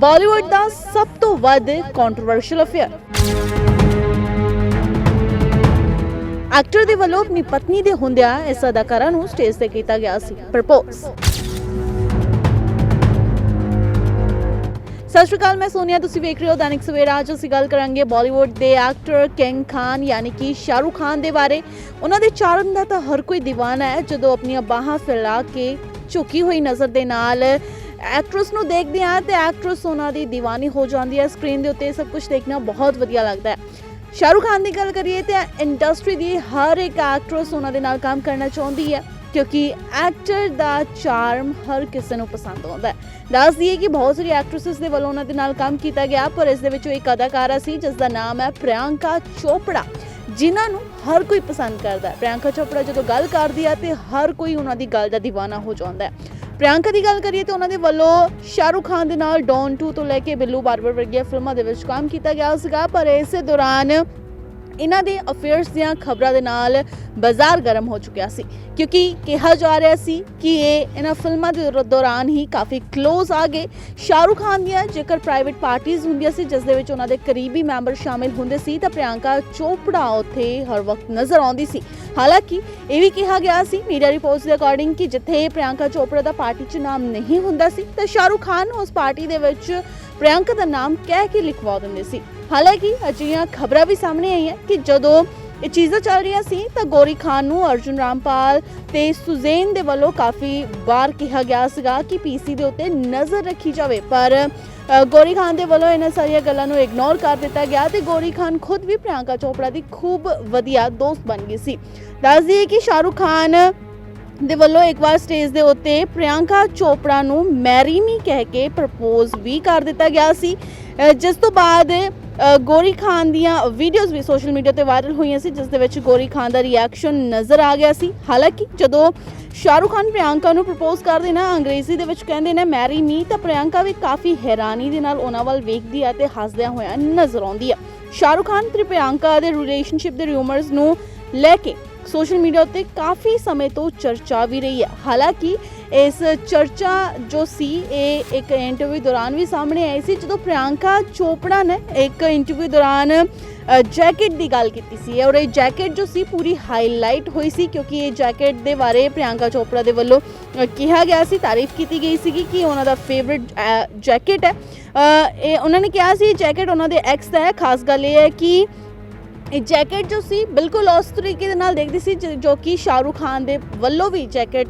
ਬਾਲੀਵੁੱਡ ਦਾ ਸਭ ਤੋਂ ਵੱਧ ਕੰਟਰੋਵਰਸ਼ੀਅਲ ਅਫੇਅਰ ਐਕਟਰ ਦੇ ਵੱਲੋਂ ਆਪਣੀ ਪਤਨੀ ਦੇ ਹੁੰਦਿਆਂ ਇਸ ਅਦਾਕਾਰਾ ਨੂੰ ਸਟੇਜ ਤੇ ਕੀਤਾ ਗਿਆ ਸੀ ਪ੍ਰਪੋਜ਼ ਸਤਿ ਸ਼੍ਰੀ ਅਕਾਲ, ਮੈਂ ਸੋਨੀਆ, ਤੁਸੀਂ ਵੇਖ ਰਹੇ ਹੋ ਦੈਨਿਕ ਸਵੇਰਾ। ਅੱਜ ਅਸੀਂ ਗੱਲ ਕਰਾਂਗੇ ਬਾਲੀਵੁੱਡ ਦੇ ਐਕਟਰ ਕਿੰਗ ਖਾਨ, ਯਾਨੀ ਕਿ ਸ਼ਾਹਰੁਖ ਖਾਨ ਦੇ ਬਾਰੇ। ਉਹਨਾਂ ਦੇ ਚਾਰਨ ਦਾ ਤਾਂ ਹਰ ਕੋਈ دیਵਾਨਾ ਹੈ, ਜਦੋਂ ਆਪਣੀਆਂ ਬਾਹਾਂ ਫੈਲਾ ਕੇ ਝੁਕੀ ਹੋਈ ਨਜ਼ਰ ਦੇ ਨਾਲ ਐਕਟਰਸ ਨੂੰ ਦੇਖਦੇ ਆ ਤੇ ਐਕਟਰਸ ਉਹਨਾਂ ਦੀ دیਵਾਨੀ ਹੋ ਜਾਂਦੀ ਹੈ। ਸਕਰੀਨ ਦੇ ਉੱਤੇ ਸਭ ਕੁਝ ਦੇਖਣਾ ਬਹੁਤ ਵਧੀਆ ਲੱਗਦਾ ਹੈ। ਸ਼ਾਹਰੁਖ ਖਾਨ ਦੀ ਗੱਲ ਕਰੀਏ ਤੇ ਇੰਡਸਟਰੀ ਦੀ ਹਰ ਇੱਕ ਐਕਟਰਸ ਉਹਨਾਂ ਦੇ ਨਾਲ ਕੰਮ ਕਰਨਾ ਚਾਹੁੰਦੀ ਹੈ, ਕਿਉਂਕਿ ਐਕਟਰ ਦਾ ਚਾਰਮ ਹਰ ਕਿਸੇ ਨੂੰ ਪਸੰਦ ਆਉਂਦਾ ਹੈ। ਦੱਸ ਦਈਏ ਕਿ ਬਹੁਤ ਸਾਰੀ ਐਕਟ੍ਰੈਸਸ ਦੇ ਵੱਲੋਂ ਉਹਨਾਂ ਦੇ ਨਾਲ ਕੰਮ ਕੀਤਾ ਗਿਆ, ਪਰ ਇਸ ਦੇ ਵਿੱਚੋਂ ਇੱਕ ਅਦਾਕਾਰਾ ਸੀ, ਜਿਸ ਦਾ ਨਾਮ ਹੈ ਪ੍ਰਿਯੰਕਾ ਚੋਪੜਾ, ਜਿਨ੍ਹਾਂ ਨੂੰ ਹਰ ਕੋਈ ਪਸੰਦ ਕਰਦਾ ਹੈ। ਪ੍ਰਿਯੰਕਾ ਚੋਪੜਾ ਜਦੋਂ ਗੱਲ ਕਰਦੀ ਆ ਤੇ ਹਰ ਕੋਈ ਉਹਨਾਂ ਦੀ ਗੱਲ ਦਾ دیਵਾਨਾ ਹੋ ਜਾਂਦਾ ਹੈ। ਪ੍ਰਿਯੰਕਾ ਦੀ ਗੱਲ ਕਰੀਏ ਤਾਂ ਉਹਨਾਂ ਦੇ ਵੱਲੋਂ ਸ਼ਾਹਰੁਖ ਖਾਨ ਦੇ ਨਾਲ ਡੌਨ 2 ਤੋਂ ਲੈ ਕੇ ਬਿੱਲੂ ਬਾਰਬਰ ਵਰਗੀਆਂ ਫਿਲਮਾਂ ਦੇ ਵਿੱਚ ਕੰਮ ਕੀਤਾ ਗਿਆ ਸੀਗਾ, ਪਰ ਇਸ ਦੌਰਾਨ ਇਹਨਾਂ ਦੇ ਅਫੇਅਰਸ ਦੀਆਂ ਖਬਰਾਂ ਦੇ ਨਾਲ ਬਾਜ਼ਾਰ ਗਰਮ ਹੋ ਚੁੱਕਿਆ ਸੀ। ਕਿਉਂਕਿ ਕਿਹਾ ਜਾ ਰਿਹਾ ਸੀ ਕਿ ਇਹ ਇਹਨਾਂ ਫਿਲਮਾਂ ਦੇ ਦੌਰ- ਦੌਰਾਨ ਹੀ ਕਾਫੀ ক্লোਜ਼ ਆ ਗਏ। ਸ਼ਾਹਰੁਖ ਖਾਨ ਦੀਆਂ ਜੇਕਰ ਪ੍ਰਾਈਵੇਟ ਪਾਰਟੀਆਂ ਹੁੰਦੀਆਂ ਸੀ, ਜਿਸ ਦੇ ਵਿੱਚ ਉਹਨਾਂ ਦੇ ਕਰੀਬੀ ਮੈਂਬਰ ਸ਼ਾਮਿਲ ਹੁੰਦੇ ਸੀ, ਤਾਂ ਪ੍ਰਿਯੰਕਾ ਚੋਪੜਾ ਉੱਥੇ ਹਰ ਵਕਤ ਨਜ਼ਰ ਆਉਂਦੀ ਸੀ। ਹਾਲਾਂਕਿ ਇਹ ਵੀ ਕਿਹਾ ਗਿਆ ਸੀ ਮੀਡੀਆ ਰਿਪੋਰਟਸ ਦੇ ਅਕੋਰਡਿੰਗ ਕਿ ਜਿੱਥੇ ਪ੍ਰਿਯੰਕਾ ਚੋਪੜਾ ਦਾ ਪਾਰਟੀ 'ਚ ਨਾਮ ਨਹੀਂ ਹੁੰਦਾ ਸੀ, ਤਾਂ ਸ਼ਾਹਰੁਖ ਖਾਨ ਉਸ ਪਾਰਟੀ ਦੇ ਵਿੱਚ ਪ੍ਰਿਯੰਕਾ ਦਾ ਨਾਮ ਕਹਿ ਕੇ ਲਿਖਵਾ ਦਿੰਦੇ ਸੀ। ਹਾਲਾਂਕਿ ਅਜਿਹੀਆਂ ਖਬਰਾਂ ਵੀ ਸਾਹਮਣੇ ਆਈਆਂ ਕਿ ਜਦੋਂ ਇਹ ਚੀਜ਼ਾਂ ਚੱਲ ਰਹੀਆਂ ਸੀ ਤਾਂ ਗੋਰੀ ਖਾਨ ਨੂੰ ਅਰਜੁਨ ਰਾਮਪਾਲ ਤੇ ਸੁਜ਼ੇਨ ਦੇ ਵੱਲੋਂ ਕਾਫੀ ਵਾਰ ਕਿਹਾ ਗਿਆ ਸੀਗਾ ਕਿ ਪੀਸੀ ਦੇ ਉੱਤੇ ਨਜ਼ਰ ਰੱਖੀ ਜਾਵੇ। ਪਰ ਅ, ਗੋਰੀ ਖਾਨ ਦੇ ਵੱਲੋਂ ਇਹਨਾਂ ਸਾਰੀਆਂ ਗੱਲਾਂ ਨੂੰ ਇਗਨੋਰ ਕਰ ਦਿੱਤਾ ਗਿਆ ਤੇ ਗੋਰੀ ਖਾਨ ਖੁਦ ਵੀ ਪ੍ਰਿਯੰਕਾ ਚੋਪੜਾ ਦੀ ਖੂਬ ਵਧੀਆ ਦੋਸਤ ਬਣ ਗਈ ਸੀ। ਦੱਸ ਦਈਏ ਕਿ ਸ਼ਾਹਰੁਖ ਖਾਨ ਦੇ ਵੱਲੋਂ ਇੱਕ ਵਾਰ ਸਟੇਜ ਦੇ ਉੱਤੇ ਪ੍ਰਿਯੰਕਾ ਚੋਪੜਾ ਨੂੰ ਮੈਰੀ ਮੀ ਕਹਿ ਕੇ ਪ੍ਰਪੋਜ਼ ਵੀ ਕਰ ਦਿੱਤਾ ਗਿਆ ਸੀ। ਜਿਸ ਤੋਂ ਬਾਅਦ ਅ, ਗੋਰੀ ਖਾਨ ਦੀਆਂ ਵੀਡੀਓਜ਼ ਵੀ ਸੋਸ਼ਲ ਮੀਡੀਆ ਤੇ ਵਾਇਰਲ ਹੋਈਆਂ ਸੀ ਜਿਸ ਦੇ ਵਿੱਚ ਗੋਰੀ ਖਾਨ ਦਾ ਰਿਐਕਸ਼ਨ ਨਜ਼ਰ ਆ ਗਿਆ ਸੀ। ਹਾਲਾਂਕਿ ਜਦੋਂ ਸ਼ਾਹਰੁਖ ਖਾਨ ਪ੍ਰਿਯੰਕਾ ਨੂੰ ਪ੍ਰਪੋਜ਼ ਕਰਦੇ ਨਾ ਅੰਗਰੇਜ਼ੀ ਦੇ ਵਿੱਚ ਕਹਿੰਦੇ ਨੇ ਮੈਰੀ ਮੀ ਤਾਂ ਪ੍ਰਿਯੰਕਾ ਵੀ ਕਾਫੀ ਹੈਰਾਨੀ ਦੇ ਨਾਲ ਉਹਨਾਂ ਵੱਲ ਵੇਖਦੀ ਆ ਤੇ ਹੱਸਦਿਆਂ ਹੋਇਆਂ ਨਜ਼ਰ ਆਉਂਦੀ ਆ। ਸ਼ਾਹਰੁਖ ਖਾਨ ਤੇ ਪ੍ਰਿਯੰਕਾ ਦੇ ਰਿਲੇਸ਼ਨਸ਼ਿਪ ਦੇ ਰਿਊਮਰਸ ਨੂੰ ਲੈ ਕੇ ਸੋਸ਼ਲ ਮੀਡੀਆ ਉੱਤੇ ਕਾਫੀ ਸਮੇਂ ਤੋਂ ਚਰਚਾ ਵੀ ਰਹੀ ਹੈ। ਹਾਲਾਂਕਿ ਇਸ ਚਰਚਾ ਜੋ ਸੀ, ਇਹ ਇੱਕ ਇੰਟਰਵਿਊ ਦੌਰਾਨ ਵੀ ਸਾਹਮਣੇ ਆਈ ਸੀ, ਜਦੋਂ ਪ੍ਰਿਯੰਕਾ ਚੋਪੜਾ ਨੇ ਇੱਕ ਇੰਟਰਵਿਊ ਦੌਰਾਨ ਜੈਕਟ ਦੀ ਗੱਲ ਕੀਤੀ ਸੀ। ਔਰ ਇਹ ਜੈਕਟ ਜੋ ਸੀ, ਪੂਰੀ ਹਾਈਲਾਈਟ ਹੋਈ ਸੀ, ਕਿਉਂਕਿ ਇਹ ਜੈਕਟ ਦੇ ਬਾਰੇ ਪ੍ਰਿਯੰਕਾ ਚੋਪੜਾ ਦੇ ਵੱਲੋਂ ਕਿਹਾ ਗਿਆ ਸੀ, ਤਾਰੀਫ ਕੀਤੀ ਗਈ ਸੀ ਕਿ ਉਹਨਾਂ ਦਾ ਫੇਵਰਿਟ ਜੈਕਟ ਹੈ। ਇਹ, ਉਹਨਾਂ ਨੇ ਕਿਹਾ ਸੀ ਜੈਕਟ ਉਹਨਾਂ ਦੇ ਐਕਸ ਦਾ ਹੈ। ਖਾਸ ਗੱਲ ਇਹ ਹੈ ਕਿ ਇਹ ਜੈਕਟ ਜੋ ਸੀ, ਬਿਲਕੁਲ ਉਸ ਤਰੀਕੇ ਦੇ ਨਾਲ ਦੇਖਦੀ ਸੀ, ਜ- ਜੋ ਕਿ ਸ਼ਾਹਰੁਖ ਖਾਨ ਦੇ ਵੱਲੋਂ ਵੀ ਜੈਕਟ